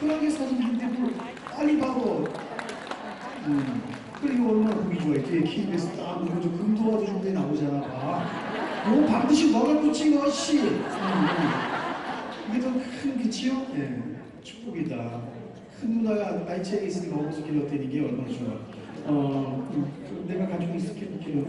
흔하게 사진인데 뭘 빨리 봐도 음, 그리고 얼마나 보기 좋아 이렇게 KBS 딱 보고 저 금도와도 정도에 나오잖아 봐. 뭐 반드시 너를 붙인 것이 음, 음. 이게 더큰 빛이요? 예, 축복이다 큰 누나가 나이 차이가 있으니까 어버서 길렀다는 게 얼마나 좋아 어, 음, 그 내가 가지고 있을게 길러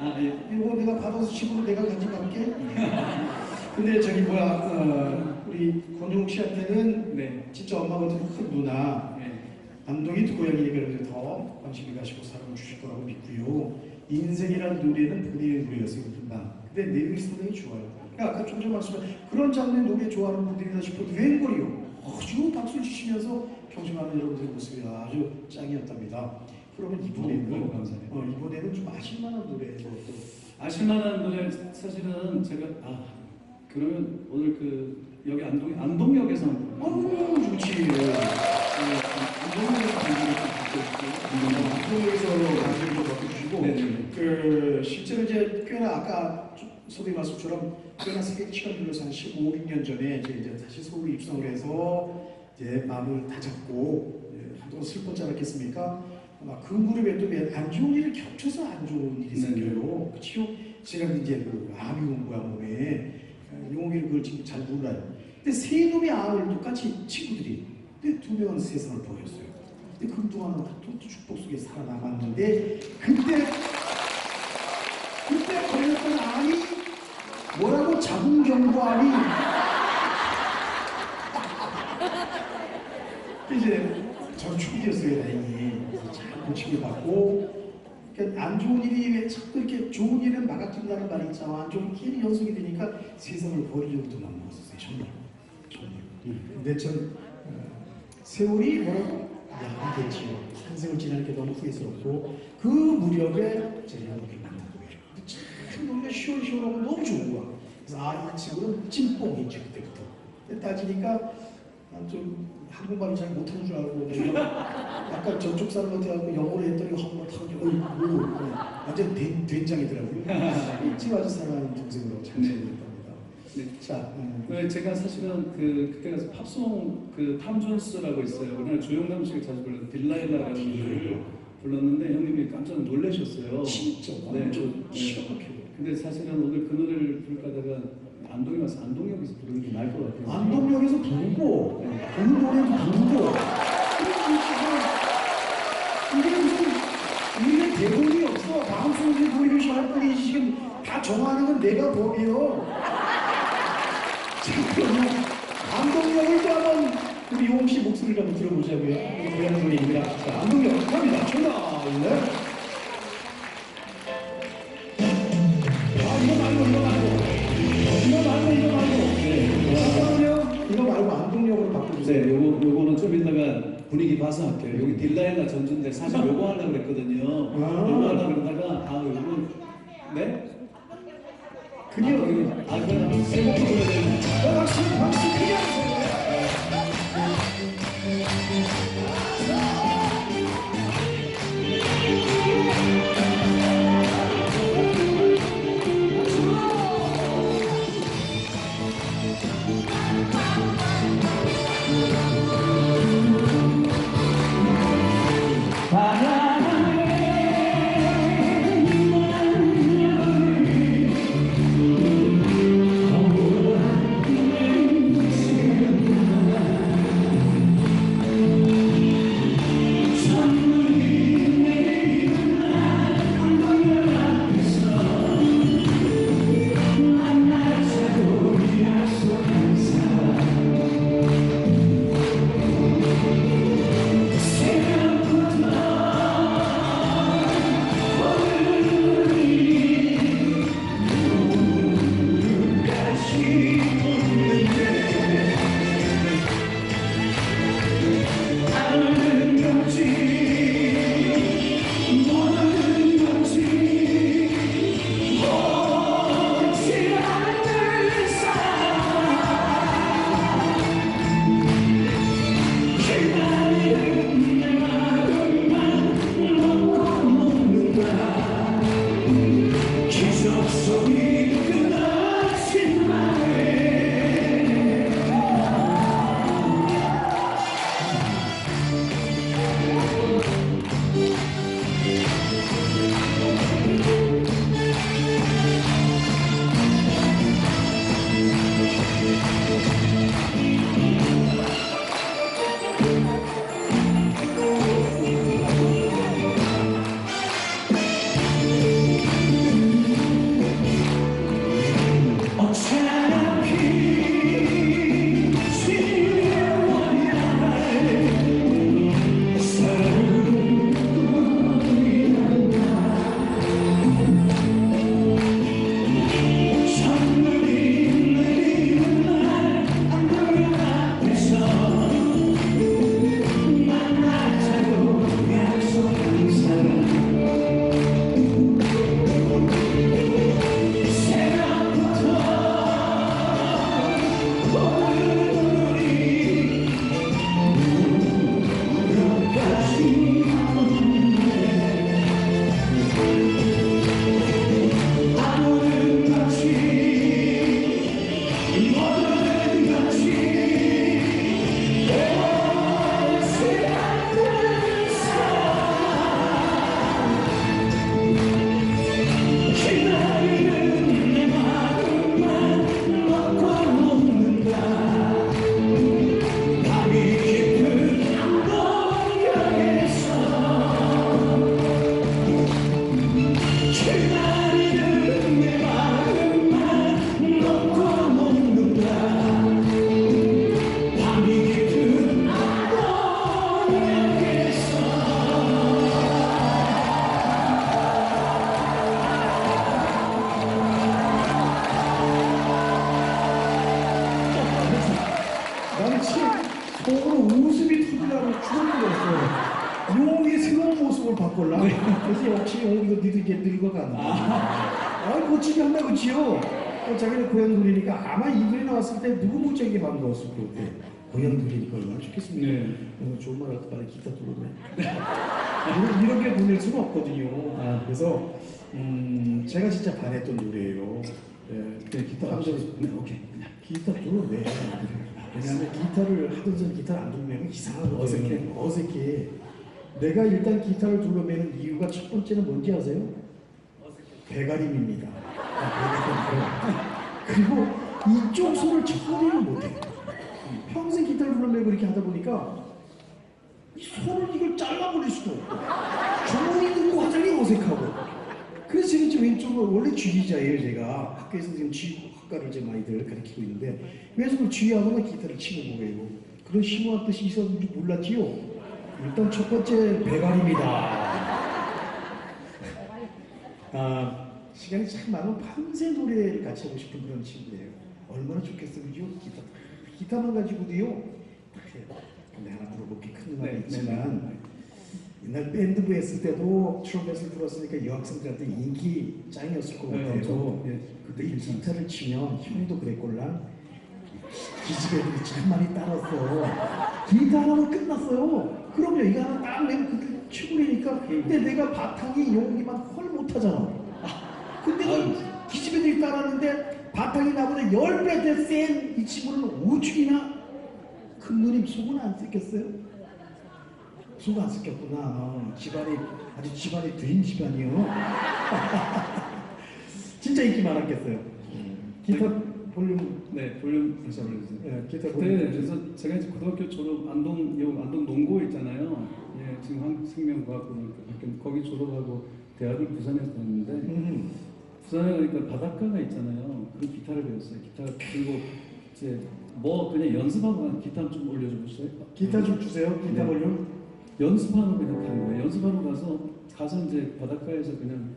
아, 예. 이거 내가 받아서 집으로 내가 가져갈게 근데 저기 뭐야 어, 우리 권용욱 씨한테는 네. 진짜 엄마 같은 큰 누나 네. 안동이 고향이니까 그래도 더 관심이 가시고 사랑을 주실 거라고 믿고요. 인생이라는 노래는 본인의 노래였어요, 금방. 근데 내용이 상당히 좋아요. 그러니까 아까 좀 전에 말씀한 그런 장르의 노래 좋아하는 분들이다 싶어도 웬걸이요. 아주 박수를 치시면서 경청하는 여러분들의 모습이 아주 짱이었답니다. 그러면 이번에는 감사해요. 어, 이번에는 좀 아실만한 노래로 또 아실만한 노래 사실은 제가 아 그러면 오늘 그 여기 안동 안동역에서 어우 좋지. 안동역에서 좀 듣고 안동에서 가수를 바꿔주시고 네네. 그 실제로 이제 꽤나 아까 소비 말씀처럼 꽤나 세계 시간 들려서 한 15, 16년 전에 이제, 이제 다시 서울 입성을 해서 이제 마음을 다잡고 예, 한동안 슬펐지 않았겠습니까? 아마 그 무렵에 또안 좋은 일을 겹쳐서 안 좋은 일이 네네. 생겨요. 그치요? 제가 이제 그 암이 온 거야 몸에 어, 용욱이는 그걸 지금 잘 몰라요. 근데 세 놈의 암을 똑같이 친구들이 근데 두 명은 세상을 보였어요. 근데 그동안은 또 축복 속에 살아남았는데 그때 그때 걸렸던 암이 뭐라고? 자궁 경부암이 이제 저 축이었어요 다행히 그래서 잘 고침을 받고. 그러니까 안 좋은 일이 왜 자꾸 이렇게 좋은 일은 막아준다는 말이 있잖아. 안 좋은 일이 연속이 되니까 세상을 버리려고도 맘 먹었어요 정말 정말 근데 전 어, 세월이 뭐라고? 산생을 지나는 게 너무 후회스럽고 그 무렵에 제가 이렇게 만난 거예요. 근데 참 노래가 시원시원하고 너무 좋은 거야 그래서 아 이 친구는 찐뽕이지 그때부터. 따지니까 난좀 한국말을 잘 못하는 줄 알고 약간 저쪽 사람 같아갖고 영어를 했더니 한번 타고 어이구 완전 된, 된장이더라고요. 일찍 아주 사랑하는 동생으로 잘 네. 지내겠답니다 네. 자 음, 네, 제가 사실은 그 그때 가서 팝송 그 탐 존스라고 있어요. 그날 조영남 씨가 자주 불렀던 딜라일라라는 노래를 불렀는데 형님이 깜짝 놀라셨어요. 진짜 네, 완전 네. 기가 막혀요 근데 사실은 오늘 그 노래를 부를까 하다가 안동에 와서 안동역에서 부르는 게 나을 것 같아요. 안동역에서 부르고 그 노래도 부르고 이게 무슨 우리는 대본이 없어 방송국에 보이면서 할 뿐이지 지금 다 정하는 건 내가 법이요 안동역을 또 한번 우리 용씨 목소리를 한번 들어보자고요. 우리 고향 노래입니다. 자 안동역 갑니다. 출발! 아 이거 말고 이거 말고. 이거 말고 이거 말고. 안동역 이거 말고 안동역으로 바꿔주세요. 네, 요거 요거는 좀 이따가 분위기 봐서 할게요. 여기 딜라일라 전주인데 사실 요거 하려고 그랬거든요. 아. 요거 하려고 그러다가 아 요거. 네? 아, 아 어, 박수 박수 크게 하세요 아, 고치기 한다 그치요? 또 자기는 고향 돌이니까 아마 이 글이 나왔을 때 누구 못지게 반가웠을 것 같아. 고향 돌이니까 얼마나 좋겠습니까? 네. 좋은 말 할때 빨리 기타 들어오네. 이렇게 보낼 수는 없거든요. 아. 그래서 음, 제가 진짜 반했던 노래예요. 예, 네, 기타 감정 합쳐서 네, 오케이. 기타 들어네. 왜냐하면 기타를 하던 전 기타를 안 두르면 이상하고 어색해. 어색해. 내가 일단 기타를 둘러매는 이유가 첫 번째는 뭔지 아세요? 배가림입니다. 아. 그리고 이쪽 손을 처리를 못해. 평생 기타를 둘러매고 이렇게 하다 보니까 이 손을 이걸 잘라버릴 수도 없고 주머니 들고 하자니 어색하고 그래서 제가 지금 왼쪽으로 원래 쥐기자예요 제가 학교에서 지금 쥐 학과를 이제 많이들 가르치고 있는데 왼손을 쥐하고는 기타를 치고 보여요 그런 심오한 뜻이 있었는지 몰랐지요 일단 첫 번째 배갈입니다 아 시간이 참 많으면 밤새 노래를 같이 하고 싶은 그런 친구예요 얼마나 좋겠어요 기타 기타만 가지고도요 그래 근데 하나 물어볼게 큰 음악이 네, 있지만 네, 옛날 밴드부 했을 때도 트럼펫을 불었으니까 여학생들한테 인기 짱이었을 것 네, 같아요. 엄청, 예, 그때 이 기타를 치면 형도 그랬걸랑 기집애들이 참 많이 따랐어. 기타 하나면 끝났어요. 그럼요. 이거 하나 딱 내면 그때 치 고리니까 근데 내가 바탕이 용이만 헐 못하잖아. 근데 그 기집애들이 따라하는데 바탕이 나보다 열배더 센 이 친구는 오죽이나 큰 누님 속은 안 뜯겼어요? 수가 안 섞였구나. 집안이 아주 집안이 된 집안이요. 진짜 인기 많았겠어요. 기타 볼륨 네, 볼륨 다시 한번 해주세요. 예, 기타 그때 볼륨. 그래서 제가 이제 고등학교 졸업 안동 여 안동 농고 있잖아요. 예, 지금 한생명과학고등학교 거기 졸업하고 대학을 부산에서 다녔는데 음, 부산에 가니까 바닷가가 있잖아요. 그 기타를 배웠어요. 기타 그리고 이제 뭐 그냥 연습하고 간 기타 좀 올려줘 보세요. 기타 좀 주세요. 기타 네. 볼륨. 연습하러 그냥 가는 거예요. 연습하러 가서 가서 이제 바닷가에서 그냥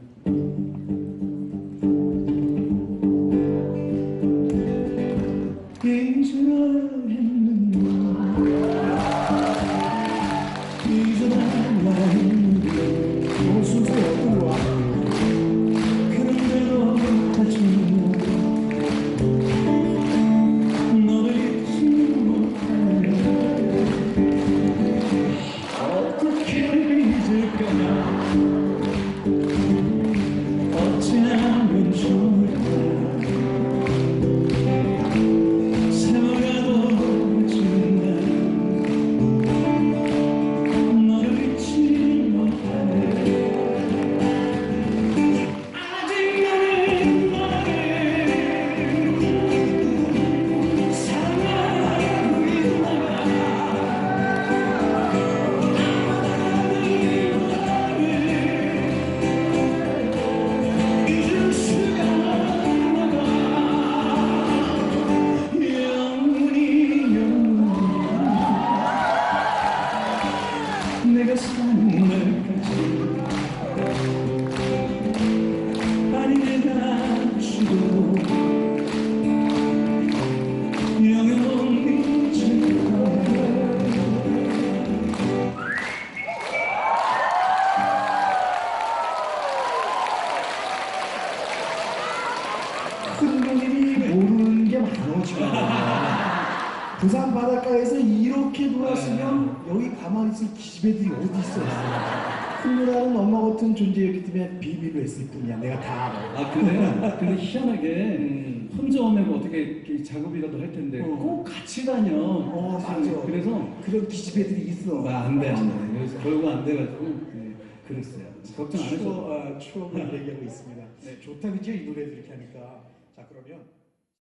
큰 누나는 엄마 같은 존재였기 때문에 비밀로 했을 뿐이야. 내가 다 알아. 아 근데 근데 희한하게 음. 혼자 오면 뭐 어떻게 이렇게 작업이라도 할 텐데 어. 꼭 같이 다녀. 어, 맞아. 그래서 그런 기집애들이 있어. 아, 안 돼 안 돼. 그래서 결국 안 돼가지고 네, 그랬어요. 걱정 안. 추억, 아, 추억을 얘기하고 있습니다. 네, 좋다 그죠? 이 노래들 이렇게 하니까. 자 그러면